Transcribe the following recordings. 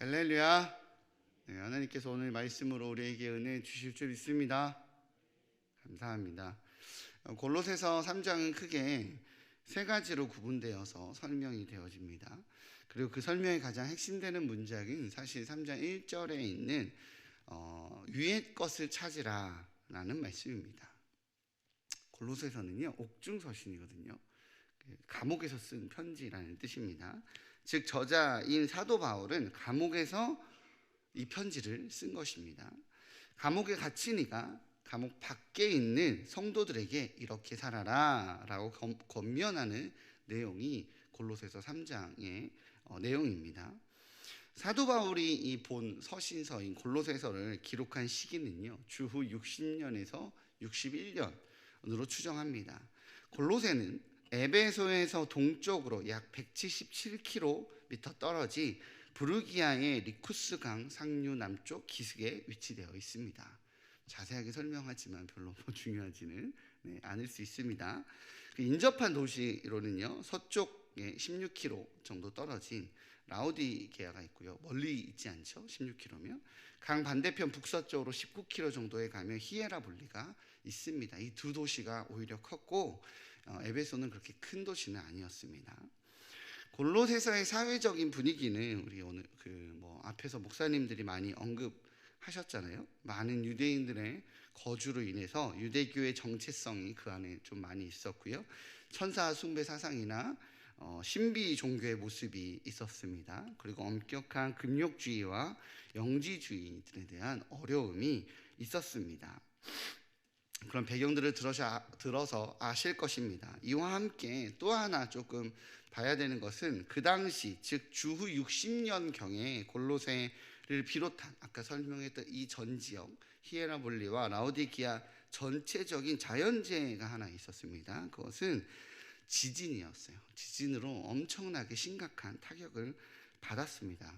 할렐루야. 네, 하나님께서 오늘 말씀으로 우리에게 은혜 주실 줄 믿습니다. 감사합니다. 어, 골로새서 3장은 크게 세 가지로 구분되어서 설명이 되어집니다. 그리고 그 설명의 가장 핵심되는 문장은 사실 3장 1절에 있는 어, 위의 것을 찾으라라는 말씀입니다. 골로새서는요 옥중서신이거든요. 그 감옥에서 쓴 편지라는 뜻입니다. 즉 저자인 사도 바울은 감옥에서 이 편지를 쓴 것입니다. 감옥에 갇히니까 감옥 밖에 있는 성도들에게 이렇게 살아라 라고 권면하는 내용이 골로새서 3장의 어, 내용입니다. 사도 바울이 이 본 서신서인 골로새서를 기록한 시기는요 주후 60년에서 61년으로 추정합니다. 골로새는 에베소에서 동쪽으로 약 177km 떨어지 부르기아의 리쿠스 강 상류 남쪽 기슭에 위치되어 있습니다. 자세하게 설명하지만 별로 뭐 중요하지는 네, 않을 수 있습니다. 그 인접한 도시로는요 서쪽에 16km 정도 떨어진 라우디게아가 있고요 멀리 있지 않죠 16km면 강 반대편 북서쪽으로 19km 정도에 가면 히에라볼리가 있습니다. 이 두 도시가 오히려 컸고 어, 에베소는 그렇게 큰 도시는 아니었습니다. 골로새서의 사회적인 분위기는 우리 오늘 그 뭐 앞에서 목사님들이 많이 언급하셨잖아요. 많은 유대인들의 거주로 인해서 유대교의 정체성이 그 안에 좀 많이 있었고요. 천사 숭배 사상이나 어, 신비 종교의 모습이 있었습니다. 그리고 엄격한 금욕주의와 영지주의들에 대한 어려움이 있었습니다. 그런 배경들을 들어서, 아실 것입니다. 이와 함께 또 하나 조금 봐야 되는 것은 그 당시 즉 주후 60년 경에 골로새를 비롯한 아까 설명했던 이 전 지역 히에라볼리와 라우디기아 전체적인 자연재해가 하나 있었습니다. 그것은 지진이었어요. 지진으로 엄청나게 심각한 타격을 받았습니다.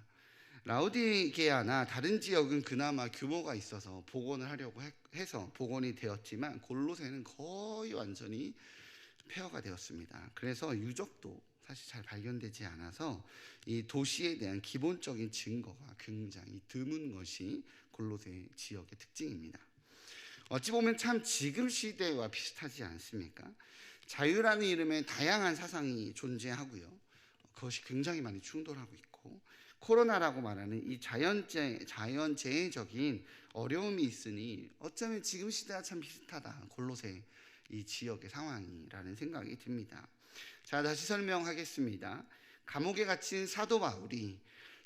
라우디게아나 다른 지역은 그나마 규모가 있어서 복원을 하려고 해서 복원이 되었지만 골로새는 거의 완전히 폐허가 되었습니다. 그래서 유적도 사실 잘 발견되지 않아서 이 도시에 대한 기본적인 증거가 굉장히 드문 것이 골로새 지역의 특징입니다. 어찌 보면 참 지금 시대와 비슷하지 않습니까? 자유라는 이름의 다양한 사상이 존재하고요. 그것이 굉장히 많이 충돌하고 있고 코로나라고 말하는 이 자연재 자연재해적인 어려움이 있으니 어쩌면 지금 시대와 참 비슷하다. 골로새 이 지역의 상황이라는 생각이 듭니다. 자, 다시 설명하겠습니다. 감옥에 갇힌 사도 바울이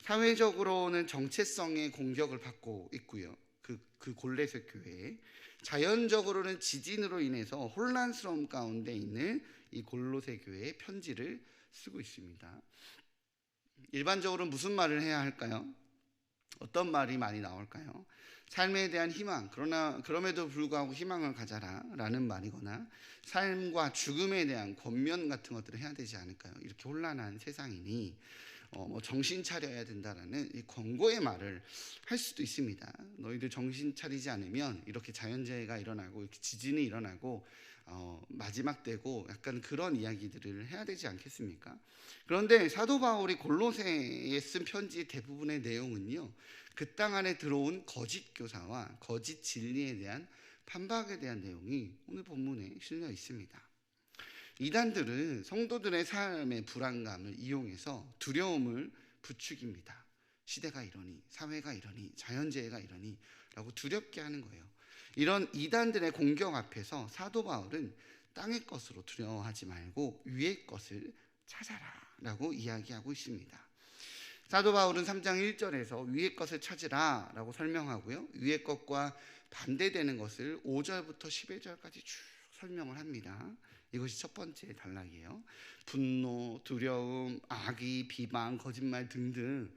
사회적으로는 정체성의 공격을 받고 있고요. 그, 그 골레셋 교회에 자연적으로는 지진으로 인해서 혼란스러움 가운데 있는 이 골로새 교회에 편지를 쓰고 있습니다. 일반적으로 무슨 말을 해야 할까요? 어떤 말이 많이 나올까요? 삶에 대한 희망, 그러나 그럼에도 불구하고 희망을 가져라라는 말이거나 삶과 죽음에 대한 권면 같은 것들을 해야 되지 않을까요? 이렇게 혼란한 세상이니 어, 뭐 정신 차려야 된다라는 이 권고의 말을 할 수도 있습니다. 너희들 정신 차리지 않으면 이렇게 자연재해가 일어나고 이렇게 지진이 일어나고 어, 마지막 되고 약간 그런 이야기들을 해야 되지 않겠습니까? 그런데 사도 바울이 골로새에 쓴 편지 대부분의 내용은요. 그 땅 안에 들어온 거짓 교사와 거짓 진리에 대한 판박에 대한 내용이 오늘 본문에 실려 있습니다. 이단들은 성도들의 삶의 불안감을 이용해서 두려움을 부추깁니다. 시대가 이러니, 사회가 이러니, 자연재해가 이러니 라고 두렵게 하는 거예요. 이런 이단들의 공격 앞에서 사도 바울은 땅의 것으로 두려워하지 말고 위의 것을 찾아라라고 이야기하고 있습니다. 사도 바울은 3장 1절에서 위의 것을 찾으라라고 설명하고요. 위의 것과 반대되는 것을 5절부터 11절까지 쭉 설명을 합니다. 이것이 첫 번째 단락이에요. 분노, 두려움, 악의, 비방, 거짓말 등등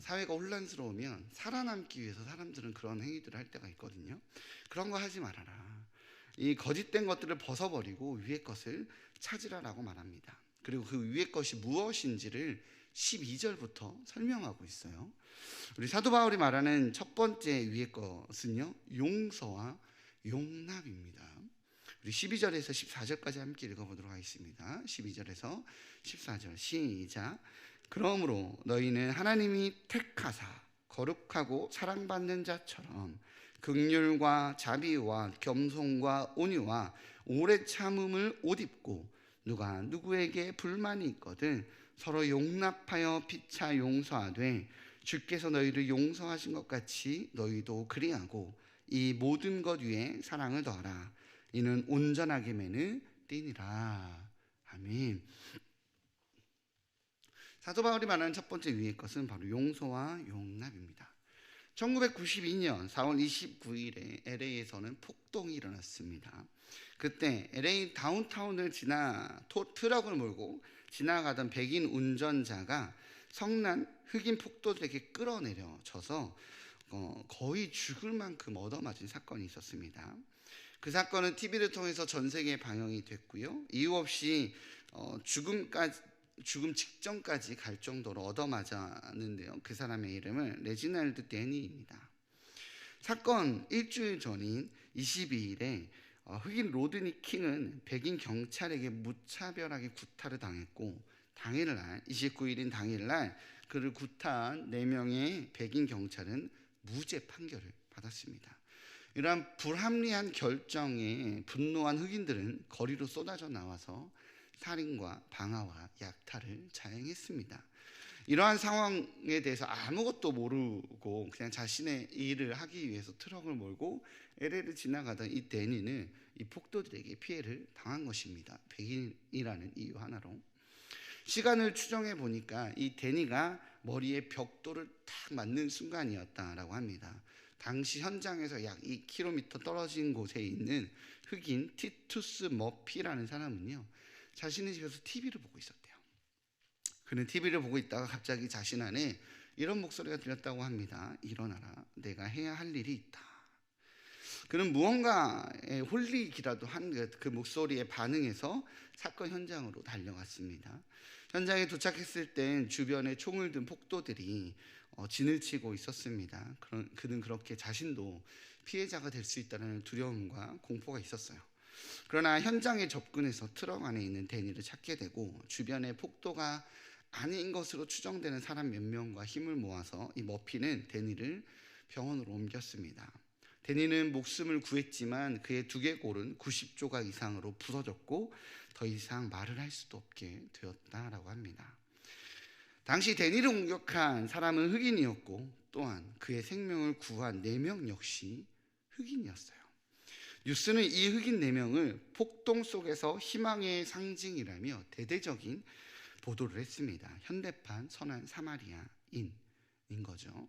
사회가 혼란스러우면 살아남기 위해서 사람들은 그런 행위들을 할 때가 있거든요. 그런 거 하지 말아라. 이 거짓된 것들을 벗어버리고 위의 것을 찾으라라고 말합니다. 그리고 그 위의 것이 무엇인지를 12절부터 설명하고 있어요. 우리 사도 바울이 말하는 첫 번째 위의 것은요, 용서와 용납입니다. 우리 12절에서 14절까지 함께 읽어보도록 하겠습니다. 12절에서 14절 시작. 그러므로 너희는 하나님이 택하사 거룩하고 사랑받는 자처럼 극률과 자비와 겸손과 온유와 오래 참음을 옷 입고 누가 누구에게 불만이 있거든 서로 용납하여 피차 용서하되 주께서 너희를 용서하신 것 같이 너희도 그리하고 이 모든 것 위에 사랑을 더하라. 이는 온전하게 매는 띠니라. 아멘 사도 바울이 말하는 첫 번째 위의 것은 바로 용서와 용납입니다 1992년 4월 29일에 LA에서는 폭동이 일어났습니다. 그때 LA 다운타운을 지나 토, 트럭을 몰고 지나가던 백인 운전자가 성난 흑인 폭도들에게 끌어내려져서 어, 거의 죽을 만큼 얻어맞은 사건이 있었습니다. 그 사건은 TV를 통해서 전 세계에 방영이 됐고요. 이유 없이 어, 죽음까지 죽음 직전까지 갈 정도로 얻어맞았는데요. 그 사람의 이름은 레지날드 데니입니다. 사건 일주일 전인 22일에 어, 흑인 로드니 킹은 백인 경찰에게 무차별하게 구타를 당했고 당일날 29일인 당일날 그를 구타한 4명의 백인 경찰은 무죄 판결을 받았습니다. 이러한 불합리한 결정에 분노한 흑인들은 거리로 쏟아져 나와서 살인과 방화와 약탈을 자행했습니다. 이러한 상황에 대해서 아무것도 모르고 그냥 자신의 일을 하기 위해서 트럭을 몰고 LA를 지나가던 이 데니는 이 폭도들에게 피해를 당한 것입니다. 백인이라는 이유 하나로. 시간을 추정해 보니까 이 데니가 머리에 벽돌을 탁 맞는 순간이었다라고 합니다. 당시 현장에서 약 2km 떨어진 곳에 있는 흑인 티투스 머피라는 사람은요. 자신의 집에서 TV를 보고 있었대요. 그는 TV를 보고 있다가 갑자기 자신 안에 이런 목소리가 들렸다고 합니다. 일어나라. 내가 해야 할 일이 있다. 그는 무언가에 홀리기라도 한 그 목소리에 반응해서 사건 현장으로 달려갔습니다. 현장에 도착했을 땐 주변에 총을 든 폭도들이 어, 진을 치고 있었습니다. 그는 그렇게 자신도 피해자가 될 수 있다는 두려움과 공포가 있었어요. 그러나 현장에 접근해서 트럭 안에 있는 데니를 찾게 되고 주변에 폭도가 아닌 것으로 추정되는 사람 몇 명과 힘을 모아서 이 머피는 데니를 병원으로 옮겼습니다. 데니는 목숨을 구했지만 그의 두개골은 90조각 이상으로 부서졌고 더 이상 말을 할 수도 없게 되었다라고 합니다. 당시 데니를 공격한 사람은 흑인이었고 또한 그의 생명을 구한 4명 역시 흑인이었어요. 뉴스는 이 흑인 4명을 폭동 속에서 희망의 상징이라며 대대적인 보도를 했습니다. 현대판 선한 사마리아인인 거죠.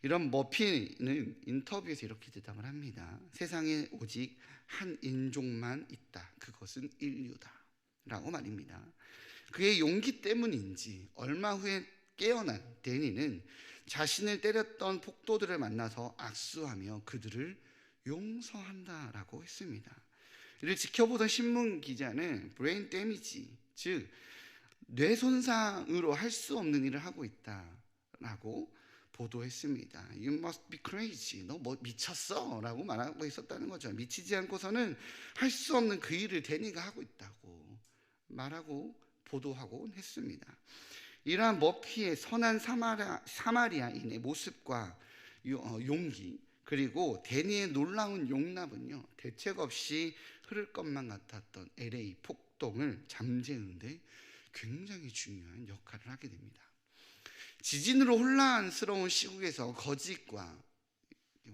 이런 머피는 인터뷰에서 이렇게 대답을 합니다. 세상에 오직 한 인종만 있다. 그것은 인류다. 라고 말입니다. 그의 용기 때문인지 얼마 후에 깨어난 데니는 자신을 때렸던 폭도들을 만나서 악수하며 그들을 용서한다라고 했습니다. 이를 지켜보던 신문 기자는 브레인 데미지, 즉 뇌 손상으로 할 수 없는 일을 하고 있다라고 보도했습니다. You must be crazy. 너 뭐 미쳤어? 라고 말하고 있었다는 거죠. 미치지 않고서는 할 수 없는 그 일을 데니가 하고 있다고 말하고 보도하고 했습니다. 이러한 머피의 선한 사마리아, 사마리아인의 모습과 어, 용기 그리고 데니의 놀라운 용납은요 대책 없이 흐를 것만 같았던 LA 폭동을 잠재우는데 굉장히 중요한 역할을 하게 됩니다. 지진으로 혼란스러운 시국에서 거짓과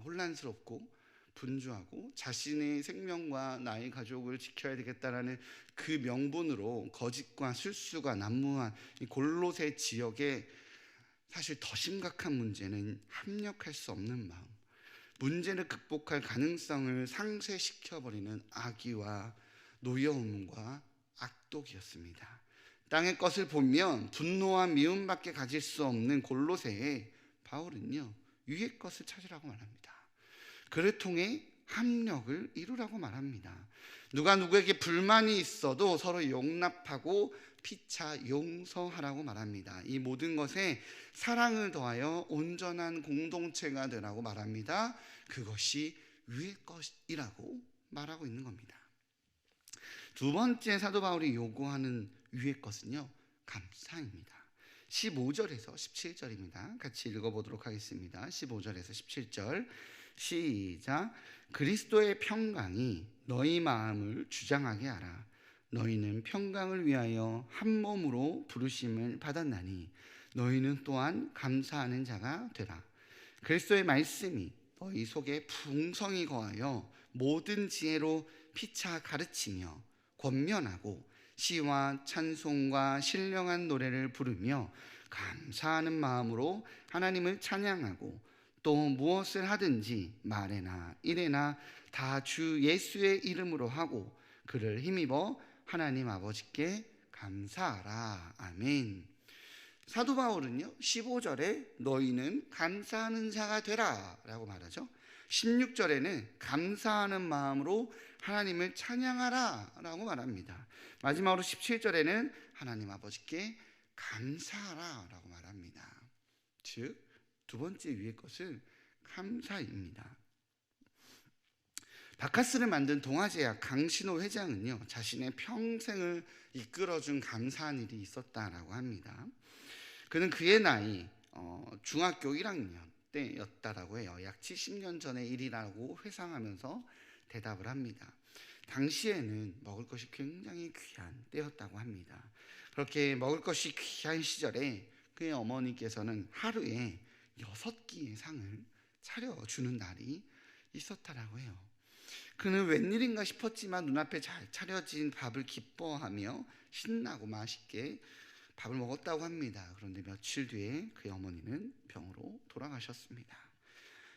혼란스럽고 분주하고 자신의 생명과 나의 가족을 지켜야 되겠다라는 그 명분으로 거짓과 술수가 난무한 이 골로새 지역에 사실 더 심각한 문제는 합력할 수 없는 마음. 문제를 극복할 가능성을 상쇄시켜버리는 악의와 노여움과 악독이었습니다. 땅의 것을 보면 분노와 미움밖에 가질 수 없는 골로새에 바울은요 위의 것을 찾으라고 말합니다. 그를 통해 합력을 이루라고 말합니다. 누가 누구에게 불만이 있어도 서로 용납하고 피차 용서하라고 말합니다. 이 모든 것에 사랑을 더하여 온전한 공동체가 되라고 말합니다. 그것이 위의 것이라고 말하고 있는 겁니다. 두 번째 사도 바울이 요구하는 위의 것은요, 감사입니다. 15절에서 17절입니다. 같이 읽어보도록 하겠습니다. 15절에서 17절 시작 그리스도의 평강이 너희 마음을 주장하게 하라. 너희는 평강을 위하여 한 몸으로 부르심을 받았나니 너희는 또한 감사하는 자가 되라. 그리스도의 말씀이 너희 속에 풍성히 거하여 모든 지혜로 피차 가르치며 권면하고 시와 찬송과 신령한 노래를 부르며 감사하는 마음으로 하나님을 찬양하고 또 무엇을 하든지 말에나 일에나 다 주 예수의 이름으로 하고 그를 힘입어 하나님 아버지께 감사하라. 아멘. 사도 바울은요, 15절에 너희는 감사하는 자가 되라 라고 말하죠. 16절에는 감사하는 마음으로 하나님을 찬양하라 라고 말합니다. 마지막으로 17절에는 하나님 아버지께 감사하라 라고 말합니다. 즉, 두 번째 위의 것은 감사입니다. 바카스를 만든 동아제약 강신호 회장은요, 자신의 평생을 이끌어준 감사한 일이 있었다라고 합니다. 그는 그의 나이 어, 중학교 1학년 때였다라고 해요. 약 70년 전의 일이라고 회상하면서 대답을 합니다. 당시에는 먹을 것이 굉장히 귀한 때였다고 합니다. 그렇게 먹을 것이 귀한 시절에 그의 어머니께서는 하루에 여섯 끼의 상을 차려주는 날이 있었다라고 해요. 그는 웬일인가 싶었지만 눈앞에 잘 차려진 밥을 기뻐하며 신나고 맛있게 밥을 먹었다고 합니다. 그런데 며칠 뒤에 그의 어머니는 병으로 돌아가셨습니다.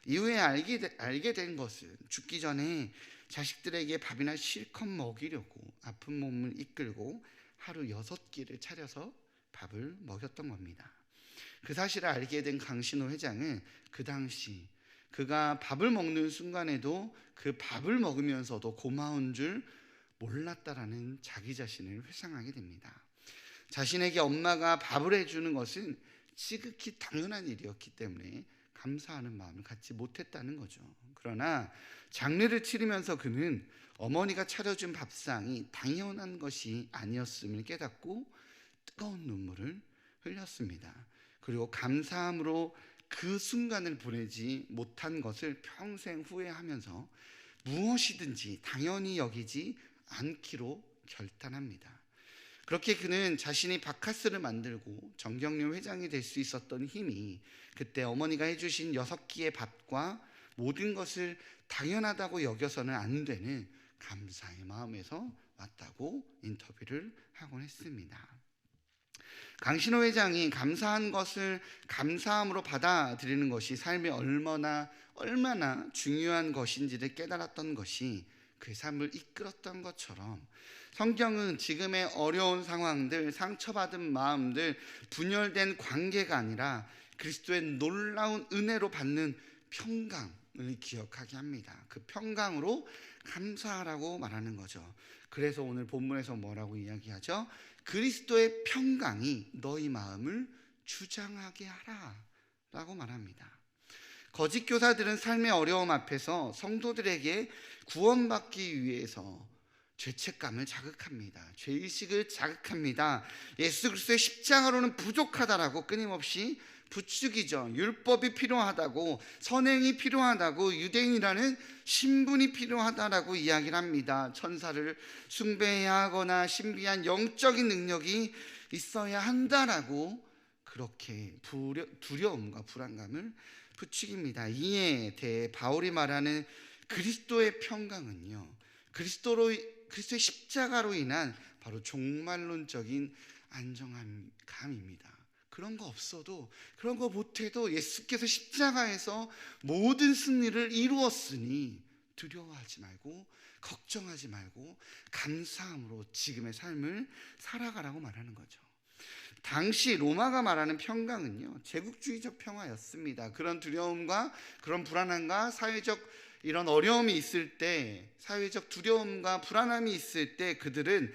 이후에 알게, 되, 알게 된 것은 죽기 전에 자식들에게 밥이나 실컷 먹이려고 아픈 몸을 이끌고 하루 여섯 끼를 차려서 밥을 먹였던 겁니다. 그 사실을 알게 된 강신호 회장은 그 당시 그가 밥을 먹는 순간에도 그 밥을 먹으면서도 고마운 줄 몰랐다라는 자기 자신을 회상하게 됩니다. 자신에게 엄마가 밥을 해주는 것은 지극히 당연한 일이었기 때문에 감사하는 마음을 갖지 못했다는 거죠. 그러나 장례를 치르면서 그는 어머니가 차려준 밥상이 당연한 것이 아니었음을 깨닫고 뜨거운 눈물을 흘렸습니다. 그리고 감사함으로 그 순간을 보내지 못한 것을 평생 후회하면서 무엇이든지 당연히 여기지 않기로 결단합니다. 그렇게 그는 자신이 바카스를 만들고 정경련 회장이 될 수 있었던 힘이 그때 어머니가 해주신 여섯 끼의 밥과 모든 것을 당연하다고 여겨서는 안 되는 감사의 마음에서 왔다고 인터뷰를 하곤 했습니다. 강신호 회장이 감사한 것을 감사함으로 받아들이는 것이 삶에 얼마나 얼마나 중요한 것인지를 깨달았던 것이 그 삶을 이끌었던 것처럼 성경은 지금의 어려운 상황들, 상처받은 마음들, 분열된 관계가 아니라 그리스도의 놀라운 은혜로 받는 평강을 기억하게 합니다. 그 평강으로 감사하라고 말하는 거죠. 그래서 오늘 본문에서 뭐라고 이야기하죠? 그리스도의 평강이 너희 마음을 주장하게 하라. 라고 말합니다. 거짓 교사들은 삶의 어려움 앞에서 성도들에게 구원받기 위해서 죄책감을 자극합니다. 죄의식을 자극합니다. 예수 그리스도의 십자가로는 부족하다라고 끊임없이 부추기죠. 율법이 필요하다고, 선행이 필요하다고, 유대인이라는 신분이 필요하다라고 이야기를 합니다. 천사를 숭배해야 하거나 신비한 영적인 능력이 있어야 한다라고 그렇게 두려움과 불안감을 부추깁니다. 이에 대해 바울이 말하는 그리스도의 평강은요. 그리스도로 그리스도의 십자가로 인한 바로 종말론적인 안정감입니다. 그런 거 없어도 그런 거 못해도 예수께서 십자가에서 모든 승리를 이루었으니 두려워하지 말고 걱정하지 말고 감사함으로 지금의 삶을 살아가라고 말하는 거죠. 당시 로마가 말하는 평강은요, 제국주의적 평화였습니다. 그런 두려움과 그런 불안함과 사회적 이런 어려움이 있을 때, 사회적 두려움과 불안함이 있을 때 그들은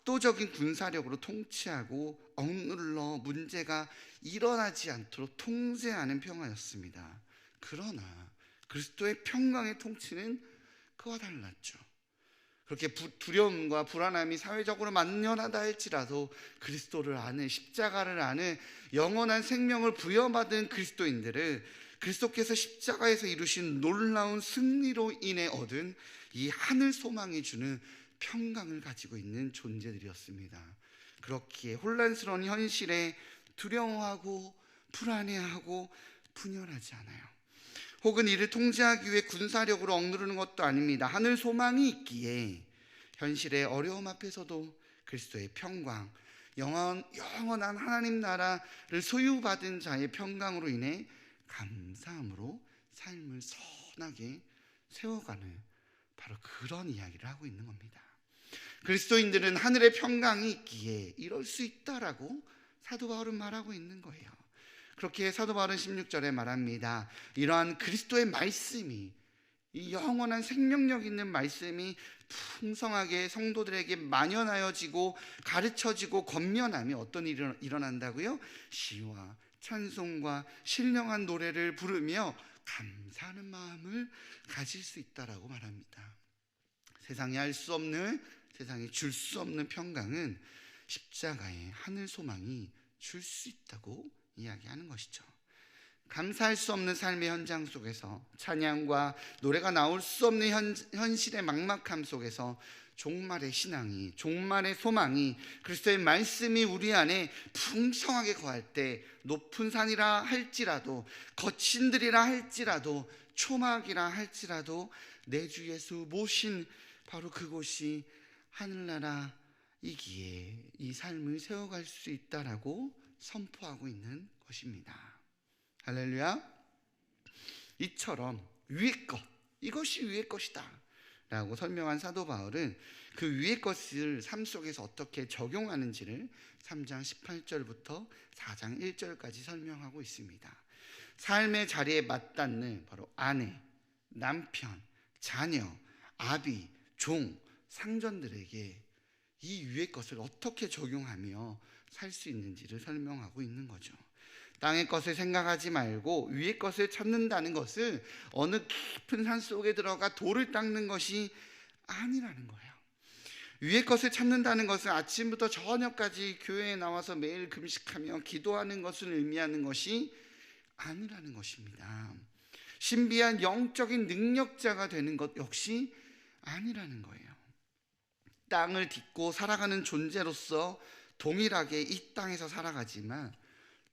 압도적인 군사력으로 통치하고 억눌러 문제가 일어나지 않도록 통제하는 평화였습니다. 그러나 그리스도의 평강의 통치는 그와 달랐죠. 그렇게 부, 두려움과 불안함이 사회적으로 만연하다 할지라도 그리스도를 아는 십자가를 아는 영원한 생명을 부여받은 그리스도인들을 그리스도께서 십자가에서 이루신 놀라운 승리로 인해 얻은 이 하늘 소망이 주는 평강을 가지고 있는 존재들이었습니다. 그렇기에 혼란스러운 현실에 두려워하고 불안해하고 분열하지 않아요. 혹은 이를 통제하기 위해 군사력으로 억누르는 것도 아닙니다. 하늘 소망이 있기에 현실의 어려움 앞에서도 그리스도의 평강, 영원, 영원한 하나님 나라를 소유받은 자의 평강으로 인해 감사함으로 삶을 선하게 세워가는 바로 그런 이야기를 하고 있는 겁니다. 그리스도인들은 하늘의 평강이 있기에 이럴 수 있다라고 사도 바울은 말하고 있는 거예요. 그렇게 사도 바울은 16절에 말합니다. 이러한 그리스도의 말씀이 이 영원한 생명력 있는 말씀이 풍성하게 성도들에게 만연하여지고 가르쳐지고 권면하며 어떤 일이 일어난다고요? 시와 찬송과 신령한 노래를 부르며 감사하는 마음을 가질 수 있다라고 말합니다. 세상이 할수 없는 세상이 줄수 없는 평강은 십자가의 하늘 소망이 줄 수 있다고 이야기하는 것이죠. 감사할 수 없는 삶의 현장 속에서 찬양과 노래가 나올 수 없는 현, 현실의 막막함 속에서 종말의 신앙이 종말의 소망이 그리스도의 말씀이 우리 안에 풍성하게 거할 때 높은 산이라 할지라도 거친 들이라 할지라도 초막이라 할지라도 내 주 예수 모신 바로 그곳이 하늘나라 이 기에 이 삶을 세워갈 수 있다라고 선포하고 있는 것입니다. 할렐루야. 이처럼 위의 것, 이것이 위의 것이다. 라고 설명한 사도 바울은 그 위의 것을 삶 속에서 어떻게 적용하는지를 3장 18절부터 4장 1절까지 설명하고 있습니다. 삶의 자리에 맞닿는 바로 아내, 남편, 자녀, 아비, 종, 상전들에게 이 위의 것을 어떻게 적용하며 살 수 있는지를 설명하고 있는 거죠. 땅의 것을 생각하지 말고 위의 것을 찾는다는 것은 어느 깊은 산 속에 들어가 돌을 닦는 것이 아니라는 거예요. 위의 것을 찾는다는 것은 아침부터 저녁까지 교회에 나와서 매일 금식하며 기도하는 것을 의미하는 것이 아니라는 것입니다. 신비한 영적인 능력자가 되는 것 역시 아니라는 거예요. 땅을 딛고 살아가는 존재로서 동일하게 이 땅에서 살아가지만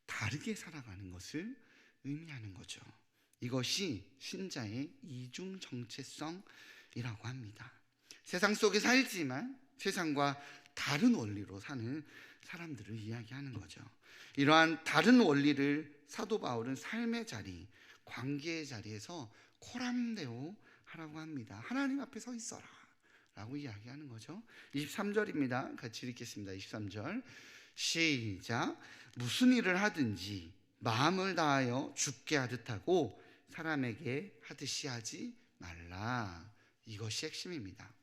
다르게 살아가는 것을 의미하는 거죠. 이것이 신자의 이중 정체성이라고 합니다. 세상 속에 살지만 세상과 다른 원리로 사는 사람들을 이야기하는 거죠. 이러한 다른 원리를 사도 바울은 삶의 자리, 관계의 자리에서 코람데오 하라고 합니다. 하나님 앞에 서 있어라. 라고 이야기하는 거죠. 23절입니다. 같이 읽겠습니다. 23절. 시작. 무슨 일을 하든지 마음을 다하여 죽게 하듯 하고 사람에게 하듯이 하지 말라. 이것이 핵심입니다.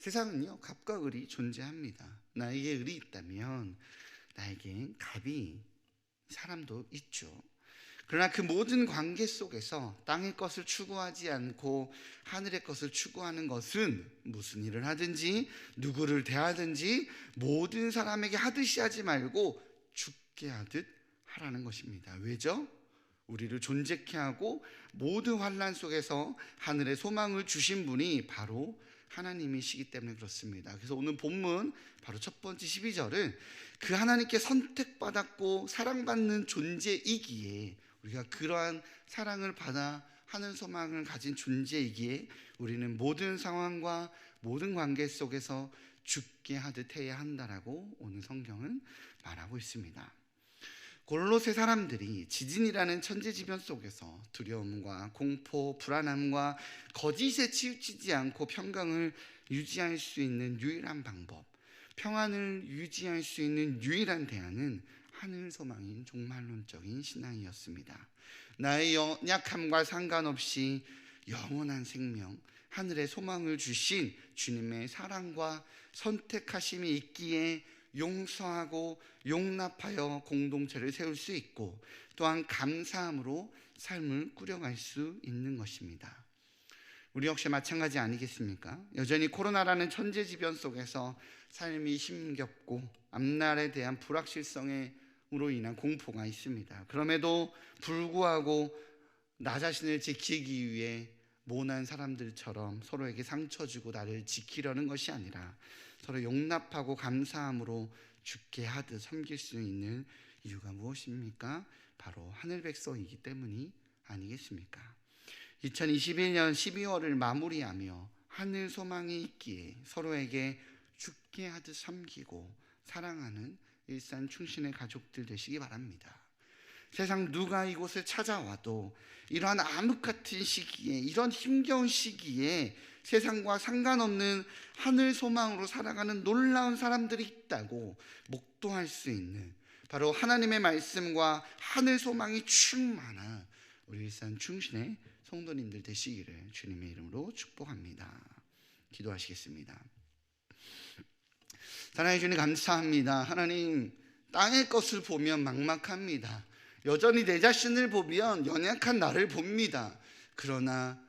세상은요, 갑과 을이 존재합니다. 나에게 을이 있다면 나에게 갑이 사람도 있죠. 그러나 그 모든 관계 속에서 땅의 것을 추구하지 않고 하늘의 것을 추구하는 것은 무슨 일을 하든지 누구를 대하든지 모든 사람에게 하듯이 하지 말고 죽게 하듯 하라는 것입니다. 왜죠? 우리를 존재케 하고 모든 환란 속에서 하늘의 소망을 주신 분이 바로 하나님이시기 때문에 그렇습니다. 그래서 오늘 본문 바로 첫 번째 12절은 그 하나님께 선택받았고 사랑받는 존재이기에 우리가 그러한 사랑을 받아 하는 소망을 가진 존재이기에 우리는 모든 상황과 모든 관계 속에서 죽게 하듯 해야 한다라고 오늘 성경은 말하고 있습니다. 골로새 사람들이 지진이라는 천재지변 속에서 두려움과 공포, 불안함과 거짓에 치우치지 않고 평강을 유지할 수 있는 유일한 방법, 평안을 유지할 수 있는 유일한 대안은 하늘 소망인 종말론적인 신앙이었습니다. 나의 약함과 상관없이 영원한 생명, 하늘의 소망을 주신 주님의 사랑과 선택하심이 있기에 용서하고 용납하여 공동체를 세울 수 있고 또한 감사함으로 삶을 꾸려갈 수 있는 것입니다. 우리 역시 마찬가지 아니겠습니까? 여전히 코로나라는 천재지변 속에서 삶이 힘겹고 앞날에 대한 불확실성 으로 인한 공포가 있습니다. 그럼에도 불구하고 나 자신을 지키기 위해 모난 사람들처럼 서로에게 상처 주고 나를 지키려는 것이 아니라 서로 용납하고 감사함으로 죽게 하듯 섬길 수 있는 이유가 무엇입니까? 바로 하늘 백성이기 때문이 아니겠습니까? 2021년 12월을 마무리하며 하늘 소망이 있기에 서로에게 죽게 하듯 섬기고 사랑하는 일산 충신의 가족들 되시기 바랍니다. 세상 누가 이곳을 찾아와도 이러한 암흑 같은 시기에 이런 힘겨운 시기에 세상과 상관없는 하늘 소망으로 살아가는 놀라운 사람들이 있다고 목도할 수 있는 바로 하나님의 말씀과 하늘 소망이 충만한 우리 일산 충신의 성도님들 되시기를 주님의 이름으로 축복합니다. 기도하시겠습니다. 사랑해 주님 감사합니다. 하나님 땅의 것을 보면 막막합니다. 여전히 내 자신을 보면 연약한 나를 봅니다. 그러나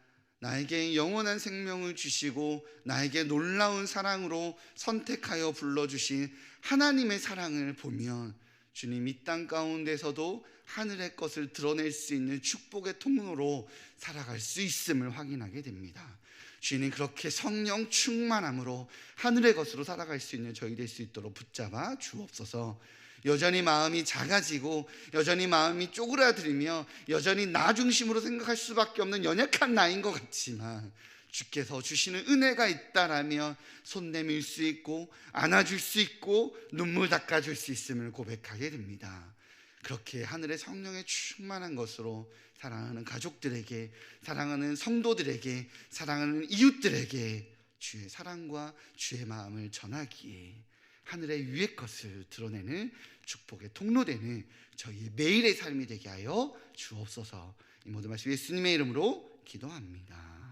나에게 영원한 생명을 주시고 나에게 놀라운 사랑으로 선택하여 불러주신 하나님의 사랑을 보면 주님 이 땅 가운데서도 하늘의 것을 드러낼 수 있는 축복의 통로로 살아갈 수 있음을 확인하게 됩니다. 주님 그렇게 성령 충만함으로 하늘의 것으로 살아갈 수 있는 저희 될 수 있도록 붙잡아 주옵소서. 여전히 마음이 작아지고 여전히 마음이 쪼그라들며 여전히 나 중심으로 생각할 수밖에 없는 연약한 나인 것 같지만 주께서 주시는 은혜가 있다라면 손 내밀 수 있고 안아줄 수 있고 눈물 닦아줄 수 있음을 고백하게 됩니다. 그렇게 하늘의 성령에 충만한 것으로 사랑하는 가족들에게 사랑하는 성도들에게 사랑하는 이웃들에게 주의 사랑과 주의 마음을 전하기에 하늘의 위의 것을 드러내는 축복의 통로되는 저희의 매일의 삶이 되게 하여 주옵소서. 이 모든 말씀 예수님의 이름으로 기도합니다.